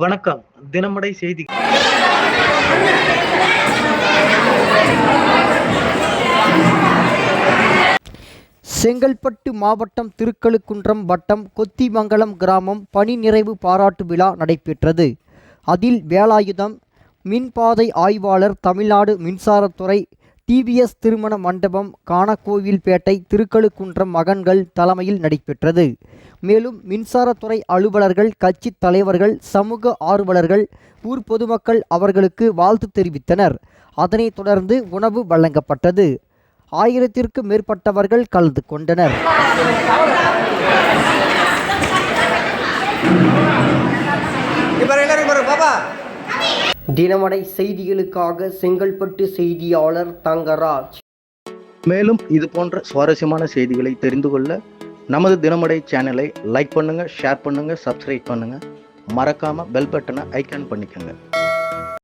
வணக்கம். தினமடை செய்தி. செங்கல்பட்டு மாவட்டம் திருக்கழுக்குன்றம் வட்டம் கொத்திமங்கலம் கிராமம் பணி நிறைவு பாராட்டு விழா நடைபெற்றது. அதில் வேலாயுதம் மின்பாதை ஆய்வாளர் தமிழ்நாடு மின்சாரத்துறை டிவிஎஸ் திருமண மண்டபம் காணக்கோவில்பேட்டை திருக்கழுக்குன்றம் மகன்கள் தலைமையில் நடைபெற்றது. மேலும் மின்சாரத்துறை அலுவலர்கள் கட்சித் தலைவர்கள் சமூக ஆர்வலர்கள் ஊர் பொதுமக்கள் அவர்களுக்கு வாழ்த்து தெரிவித்தனர். அதனைத் தொடர்ந்து உணவு வழங்கப்பட்டது. ஆயிரத்திற்கும் மேற்பட்டவர்கள் கலந்து கொண்டனர். தினமடை செய்திகளுக்காக செங்கல்பட்டு செய்தியாளர் தங்கராஜ். மேலும் இது போன்ற சுவாரஸ்யமான செய்திகளை தெரிந்து கொள்ள நமது தினமடை சேனலை லைக் பண்ணுங்க ஷேர் பண்ணுங்க சப்ஸ்கிரைப் பண்ணுங்க. மறக்காம பெல் பட்டனை ஐக்கான் பண்ணிக்கோங்க.